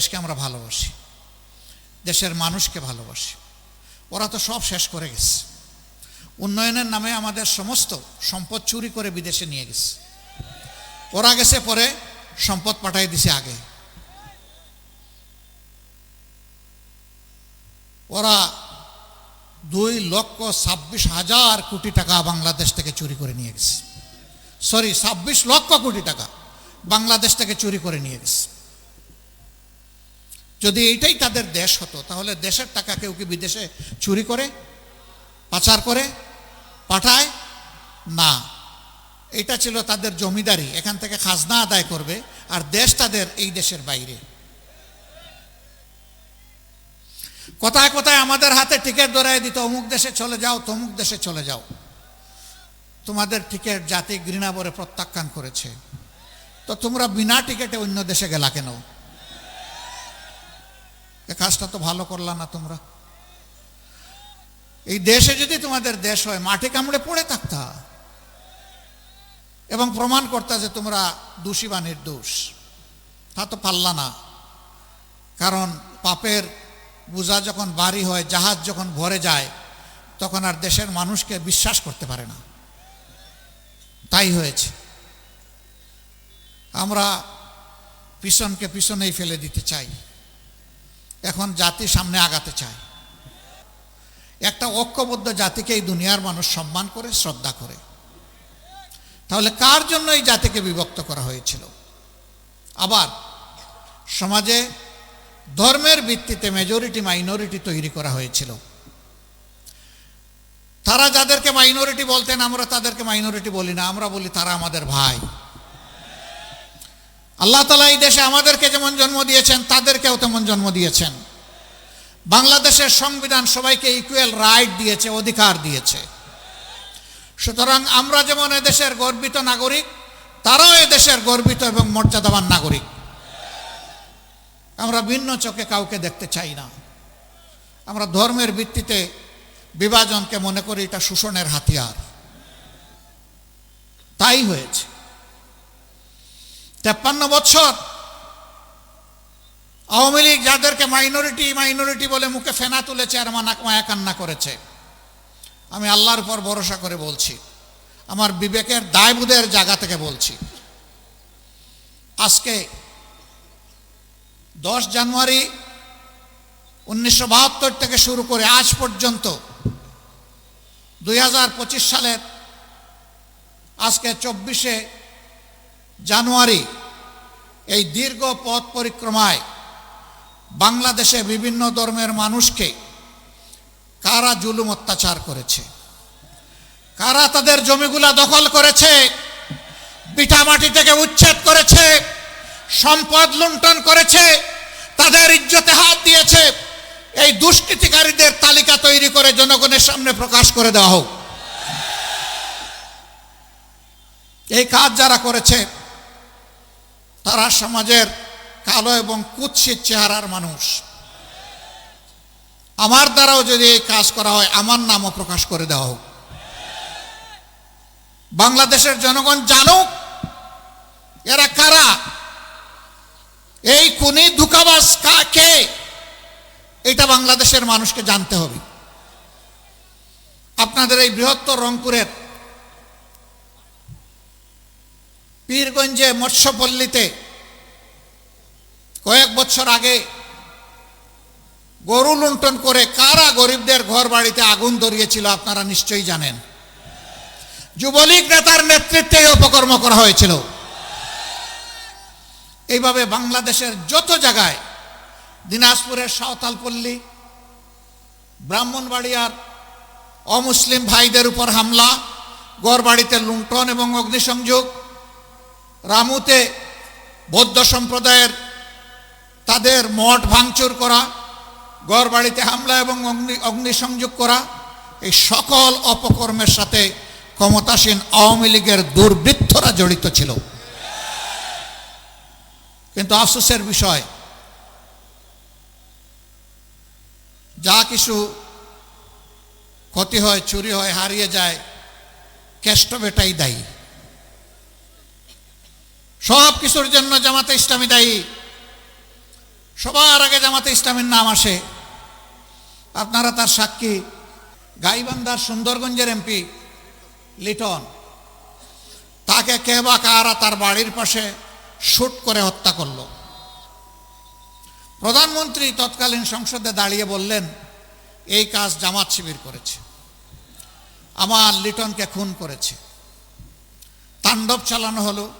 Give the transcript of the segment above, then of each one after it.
দেশকে আমরা ভালোবাসি, দেশের মানুষকে ভালোবাসি। ওরা তো সব শেষ করে গেছে। উন্নয়নের নামে আমাদের সমস্ত সম্পদ চুরি করে বিদেশে নিয়ে গেছে। ওরা গেছে পরে সম্পদ পাঠাই দিছে আগে। ওরা দুই লক্ষ ছাব্বিশ হাজার কোটি টাকা বাংলাদেশ থেকে চুরি করে নিয়ে গেছে। সরি, ছাব্বিশ লক্ষ কোটি টাকা বাংলাদেশ থেকে চুরি করে নিয়ে গেছে। যদি এইটাই তাদের দেশ হতো, তাহলে দেশের টাকা কেউ কি বিদেশে চুরি করে, পাচার করে, পাঠায়? না। এটা ছিল তাদের জমিদারি, এখান থেকে খাজনা আদায় করবে, আর দেশ তাদের এই দেশের বাইরে। কোথায় কোথায় আমাদের হাতে টিকিট ধরাই দিত, অমুক দেশে চলে যাও, তমুক দেশে চলে যাও। তোমাদের টিকিট জাতি ঘৃণাবরে প্রত্যাখ্যান করেছে। তো তোমরা বিনা টিকিটে অন্য দেশে গেলা কেন? এ কাজটা তো ভালো করলা না তোমরা। এই দেশে যদি তোমাদের দেশ হয় মাটি কামড়ে পড়ে থাকতা। এবং প্রমাণ করতা যে তোমরা দোষী বা নির্দোষ। তা তো পারলা না। কারণ পাপের বোঝা যখন বাড়ি হয়, জাহাজ যখন ভরে যায়, তখন আর দেশের মানুষকে বিশ্বাস করতে পারে না। তাই হয়েছে। আমরা পিছনকে পিছনেই ফেলে দিতে চাই। এখন জাতি সামনে আগাতে চায়। একটা ঐক্যবদ্ধ জাতিকে এই দুনিয়ার মানুষ সম্মান করে, শ্রদ্ধা করে। তাহলে কার জন্য এই জাতিকে বিভক্ত করা হয়েছিল? আবার, সমাজে ধর্মের ভিত্তিতে মেজরিটি মাইনরিটি তৈরি করা হয়েছিল। তারা যাদেরকে মাইনরিটি বলতেন, আমরা তাদেরকে মাইনরিটি বলি না, আমরা বলি তারা আমাদের ভাই। আল্লাহ তালা এই দেশে আমাদেরকে যেমন জন্ম দিয়েছেন, তাদেরকেও তেমন জন্ম দিয়েছেন। বাংলাদেশের সংবিধান সবাইকে ইকুয়াল রাইট দিয়েছে, অধিকার দিয়েছে। সুতরাং আমরা যেমন এদেশের গর্বিত নাগরিক, তারাও এদেশের গর্বিত এবং মর্যাদাবান নাগরিক। আমরা ভিন্ন চোখে কাউকে দেখতে চাই না। আমরা ধর্মের ভিত্তিতে বিভাজনকে মনে করি, এটা শোষণের হাতিয়ার। তাই হয়েছে। তেপ্পান্ন বছর। আওয়ামী লীগ যাদেরকে মাইনরিটি মাইনরিটি বলে মুখে ফেনা তুলেছে আর মায়া কান্না করেছে। আমি আল্লাহর উপর ভরসা করে বলছি, আমার বিবেকের দায়বুদের জায়গা থেকে বলছি। আজকে দশ জানুয়ারি উনিশশো বাহাত্তর থেকে শুরু করে আজ পর্যন্ত দুই হাজার পঁচিশ সালের আজকে চব্বিশে জানুয়ারি, এই দীর্ঘ পথ পরিক্রমায় বাংলাদেশে বিভিন্ন ধর্মের মানুষকে কারা জুলুম অত্যাচার করেছে? কারা তাদের জমিগুলা দখল করেছে? পিঠামাটি থেকে উচ্ছেদ করেছে? সম্পদ লুণ্ঠন করেছে? তাদের ইজ্জতে হাত দিয়েছে? এই দুষ্কৃতিকারীদের তালিকা তৈরি করে জনগণের সামনে প্রকাশ করে দেওয়া হোক। এই কাজ যারা করেছে তারা সমাজের কালো এবং কুৎসিত চেহারার মানুষ। আমার দ্বারাও যদি এই কাজ করা হয়, আমার নামও প্রকাশ করে দেওয়া হোক। বাংলাদেশের জনগণ জানুক, এরা কারা? এই খুনি ধুকাবাস কে এটা বাংলাদেশের মানুষকে জানতে হবে। আপনাদের এই বৃহত্তর রংপুরের পীরগঞ্জে মৎস্যপল্লীতে কয়েক বছর আগে গরু লুণ্ঠন করে কারা গরিবদের ঘর বাড়িতে আগুন ধরিয়েছিল আপনারা নিশ্চয়ই জানেন। যুবলীগ নেতার নেতৃত্বে এই অপকর্ম করা হয়েছিল। এইভাবে বাংলাদেশের যত জায়গায় দিনাজপুরের সাঁওতালপল্লী, ব্রাহ্মণবাড়িয়ার অমুসলিম ভাইদের উপর হামলা গড় বাড়িতে লুণ্ঠন এবং অগ্নিসংযোগ রামুতে বৌদ্ধ সম্প্রদায়ের তাদের মঠ ভাঙচুর করা গড় বাড়িতে হামলা এবং অগ্নি, অগ্নিসংযোগ করা, এই সকল অপকর্মের সাথে ক্ষমতাসীন আওয়ামী লীগের দুর্বৃত্তরা জড়িত ছিল। কিন্তু আফসোসের বিষয়, যা কিছু ক্ষতি হয়, চুরি হয়, হারিয়ে যায়, কেষ্ট বেটাই দায়ী। সব কিছুর জন্য জামাতে ইসলামী দায়ী। সবার আগে জামাতে ইসলামের নাম আসে। আপনারা তার সাক্ষী গাইবান্ধার সুন্দরগঞ্জের এমপি লিটন। তাকে কে বা কারা তার বাড়ির পাশে শুট করে হত্যা করল। প্রধানমন্ত্রী তৎকালীন সংসদে দাঁড়িয়ে বললেন, এই কাজ জামাত শিবির করেছে। আমার লিটনকে খুন করেছে। তাণ্ডব চালানো হলো।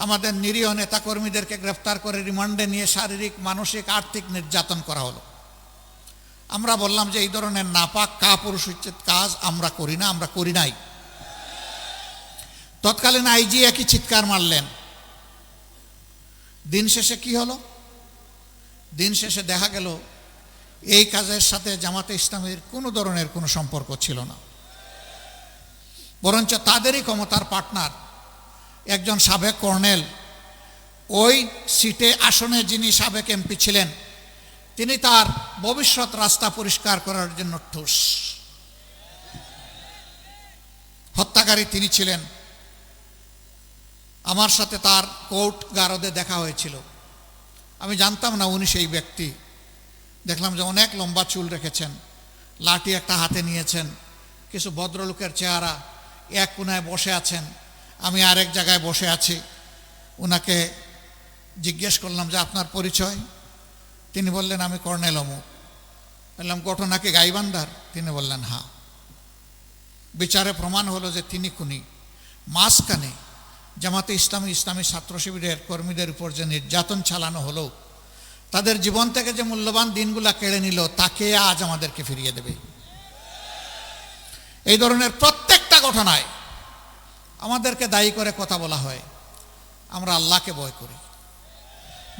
আমাদের নিরীহ নেতাকর্মীদেরকে গ্রেফতার করে রিমান্ডে নিয়ে শারীরিক, মানসিক, আর্থিক নির্যাতন করা হলো। আমরা বললাম যে এই ধরনের নাপাক কা পুরুষ উচিত কাজ আমরা করি না, আমরা করি নাই। তৎকালীন আইজি একই চিৎকার মারলেন। দিন শেষে কি হলো? দিন শেষে দেখা গেল, এই কাজের সাথে জামাতে ইসলামের কোনো ধরনের কোনো সম্পর্ক ছিল না। বরঞ্চ তাদেরই ক্ষমতার পার্টনার একজন সাবেক কর্নেল, ওই সিটে আসনে যিনি সাবেক এমপি ছিলেন, তিনি তার ভবিষ্যৎ রাস্তা পরিষ্কার করার জন্য ঠোস। হত্যাকারী তিনি ছিলেন। আমার সাথে তার কোর্ট গারদে দেখা হয়েছিল। আমি জানতাম না উনি সেই ব্যক্তি। দেখলাম যে অনেক লম্বা চুল রেখেছেন, লাঠি একটা হাতে নিয়েছেন, কিছু ভদ্রলোকের চেহারা এক কোনায় বসে আছেন আমি আরেক জায়গায় বসে আছি। ওনাকে জিজ্ঞেস করলাম যে, আপনার পরিচয়? তিনি বললেন, আমি কর্নেল অমুক। বললাম, ঘটনা কি গাইবান্ধার? তিনি বললেন হ্যাঁ। বিচারে প্রমাণ হলো যে তিনি খুনি। মাঝখানে জামাতে ইসলামী ইসলামী ছাত্র শিবিরের কর্মীদের উপর যে নির্যাতন চালানো হলো, তাদের জীবন থেকে যে মূল্যবান দিনগুলা কেড়ে নিল, তাকে আজ আমাদেরকে ফিরিয়ে দেবে। এই ধরনের প্রত্যেকটা ঘটনায় আমাদেরকে দায়ী করে কথা বলা হয়। আমরা আল্লাহকে ভয় করি।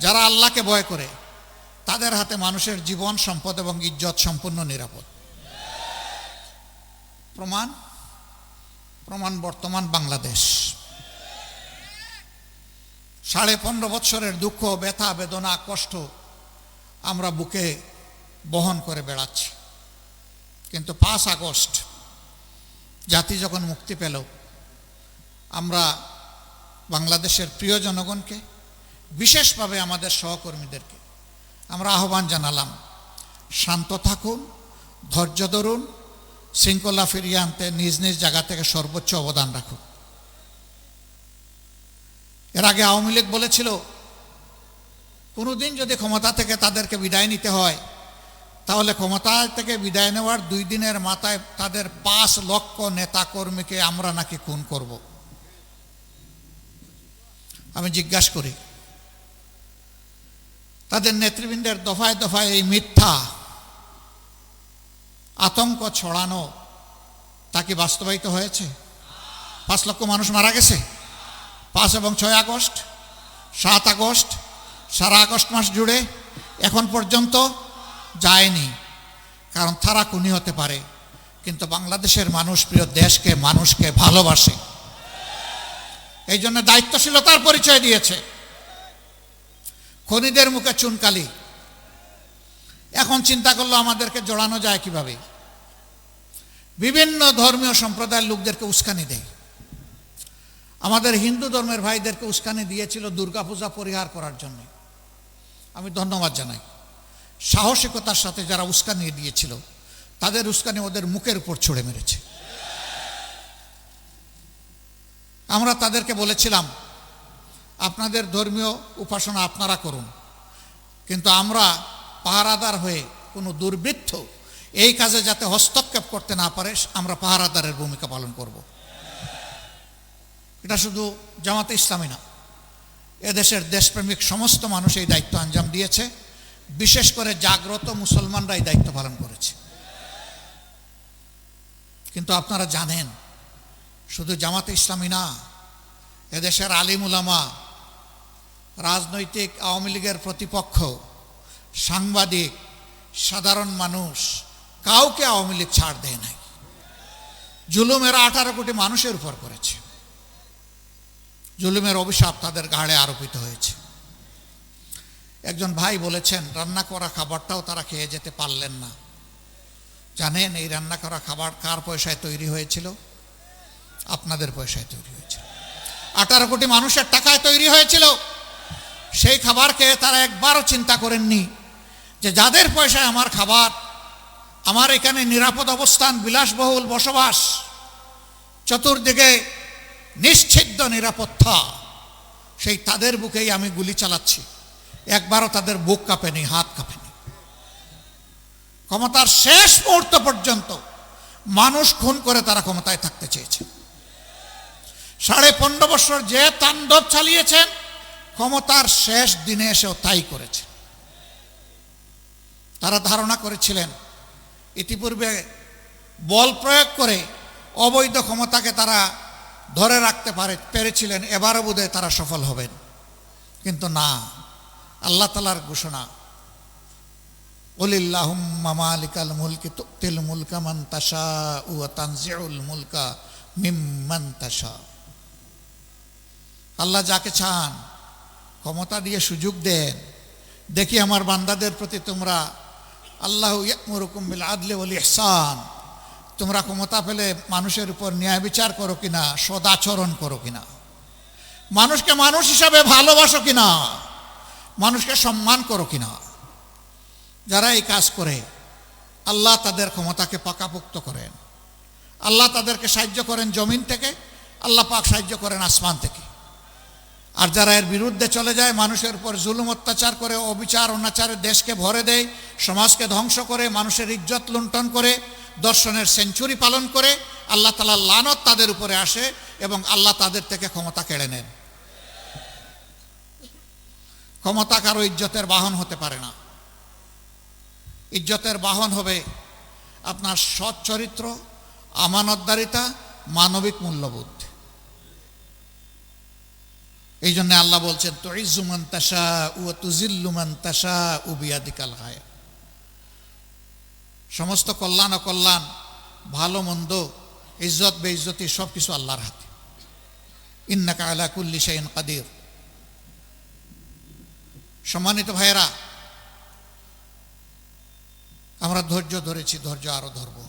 যারা আল্লাহকে ভয় করে, তাদের হাতে মানুষের জীবন, সম্পদ এবং ইজ্জত সম্পূর্ণ নিরাপদ। প্রমাণ? প্রমাণ বর্তমান বাংলাদেশ। সাড়ে পনেরো বৎসরের দুঃখ, ব্যথা, বেদনা, কষ্ট আমরা বুকে বহন করে বেড়াচ্ছি। কিন্তু পাঁচ আগস্ট জাতি যখন মুক্তি পেল আমরা বাংলাদেশের প্রিয় জনগণকে, বিশেষভাবে আমাদের সহকর্মীদেরকে, আমরা আহ্বান জানালাম, শান্ত থাকুন, ধৈর্য ধরুন, শৃঙ্খলা ফিরিয়ে আনতে নিজ নিজ জায়গা থেকে সর্বোচ্চ অবদান রাখুন। এর আগে আওয়ামী লীগ বলেছিল, কোনোদিন যদি ক্ষমতা থেকে তাদেরকে বিদায় নিতে হয়, তাহলে ক্ষমতা থেকে বিদায় নেওয়ার দুই দিনের মাথায় তাদের পাঁচ লক্ষ নেতা কর্মীকে আমরা নাকি খুন করব। আমি জিজ্ঞাসা করি, তাদের নেতৃবৃন্দের দফায় দফায় এই মিথ্যা আতঙ্ক ছড়ানো তা কি বাস্তবায়িত হয়েছে? পাঁচ লক্ষ মানুষ মারা গেছে। পাঁচ এবং ছয় আগস্ট, সাত আগস্ট, সারা আগস্ট মাস জুড়ে এখন পর্যন্ত যায়নি। কারণ তারা খুনি হতে পারে, কিন্তু বাংলাদেশের মানুষ, প্রিয় দেশকে, মানুষকে ভালোবাসে। এই জন্য দায়িত্বশীলতার পরিচয় দিয়েছে। খনিদের মুখে চুনকালি। এখন চিন্তা করল আমাদেরকে জড়ানো যায় কীভাবে? বিভিন্ন ধর্মীয় সম্প্রদায়ের লোকদেরকে উস্কানি দেয়। আমাদের হিন্দু ধর্মের ভাইদেরকে উস্কানি দিয়েছিল দুর্গাপূজা পরিহার করার জন্য। আমি ধন্যবাদ জানাই। সাহসিকতার সাথে যারা উস্কানি দিয়েছিল, তাদের উস্কানি ওদের মুখের উপর ছুড়ে মেরেছে। আমরা তাদেরকে বলেছিলাম, আপনাদের ধর্মীয় উপাসনা আপনারা করুন। কিন্তু আমরা পাহারাদার হয়ে কোনো দুর্বৃত্ত এই কাজে যাতে হস্তক্ষেপ করতে না পারে, আমরা পাহারাদারের ভূমিকা পালন করব। এটা শুধু জামাতে ইসলামী না, এদেশের দেশপ্রেমিক সমস্ত মানুষ এই দায়িত্ব আঞ্জাম দিয়েছে। বিশেষ করে জাগ্রত মুসলমানরা এই দায়িত্ব পালন করেছে। কিন্তু আপনারা জানেন শুধু জামাতে ইসলামী না, এদেশের আলিম উলামা, রাজনৈতিক আওয়ামী লীগের প্রতিপক্ষ, সাংবাদিক, সাধারণ মানুষ, কাউকে আওয়ামী লীগ ছাড় দেয় নাই। জুলুমেরা আঠারো কোটি মানুষের উপর করেছে। জুলুমের অভিশাপ তাদের ঘাড়ে আরোপিত হয়েছে। একজন ভাই বলেছেন, রান্না করা খাবারটাও তারা খেয়ে যেতে পারলেন না। জানেন, এই রান্না করা খাবার কার পয়সায় তৈরি হয়েছিল? আপনাদের পয়সায় তৈরি হয়েছিল। আঠারো কোটি মানুষের টাকায় তৈরি হয়েছিল। সেই খাবারকে তারা একবারও চিন্তা করেননি যে যাদের পয়সায় আমার খাবার, আমার এখানে নিরাপদ অবস্থান, বিলাসবহুল বসবাস, চতুর্দিকে নিশ্চিদ্র নিরাপত্তা, সেই তাদের বুকেই আমি গুলি চালাচ্ছি। একবারও তাদের বুক কাঁপেনি, হাত কাঁপেনি। ক্ষমতার শেষ মুহূর্ত পর্যন্ত মানুষ খুন করে তারা ক্ষমতায় থাকতে চেয়েছে। সাড়ে পনেরো বছর যে তাণ্ডব চালিয়েছেন, ক্ষমতার শেষ দিনে এসেও তাই করেছে। তারা ধারণা করেছিলেন, ইতিপূর্বে বল প্রয়োগ করে অবৈধ ক্ষমতাকে তারা ধরে রাখতে পারে, পেরেছিলেন, এবারও বোধহয় তারা সফল হবেন। কিন্তু না, আল্লাহ তালার ঘোষণা, ওলিল্লাহুম্মা মালিকাল মুলকি তুতিল মুলকা মান ও তানজিউল মুলকা আল্লাহ যাকে চান, ক্ষমতা দিয়ে সুযোগ দেন। দেখি আমার বান্দাদের প্রতি তোমরা, আল্লাহ ইয়ামুরুকুম বিল আদলে ওল ইহসান, তোমরা ক্ষমতা পেলে মানুষের উপর ন্যায় বিচার করো কিনা, সদাচরণ করো কিনা? মানুষকে মানুষ হিসাবে ভালোবাসো কিনা? মানুষকে সম্মান করো কিনা? যারা এই কাজ করে, আল্লাহ তাদের ক্ষমতাকে পাকাপোক্ত করেন। আল্লাহ তাদেরকে সাহায্য করেন জমিন থেকে, আল্লাহ পাক সাহায্য করেন আসমান থেকে। আর যারা এর বিরুদ্ধে চলে যায়, মানুষের উপর জুলুম, অত্যাচার করে, অবিচার, অনাচারে দেশকে ভরে দেয়, সমাজকে ধ্বংস করে, মানুষের ইজ্জত লুণ্ঠন করে, দর্শনের সেঞ্চুরি পালন করে, আল্লাহ তালা লানত তাদের উপরে আসে এবং আল্লাহ তাদের থেকে ক্ষমতা কেড়ে নেন। ক্ষমতা কারও ইজ্জতের বাহন হতে পারে না। ইজ্জতের বাহন হবে আপনার সৎ চরিত্র, আমানতদারিতা, মানবিক মূল্যবোধ। এই জন্য আল্লাহ বলছেন তো ইজুমান তাসা উ তুজিল্লুমান তাসা উবিয়াদিকাল হায় সমস্ত কল্যাণ অকল্যাণ, ভালো মন্দ, ইজ্জত বেইজ্জতি সব কিছু আল্লাহর হাতে। ইন্নাকা আলা কুল্লি শাইন কাদির। সম্মানিত ভাইয়েরা, আমরা ধৈর্য ধরেছি, ধৈর্য আরও ধরবো।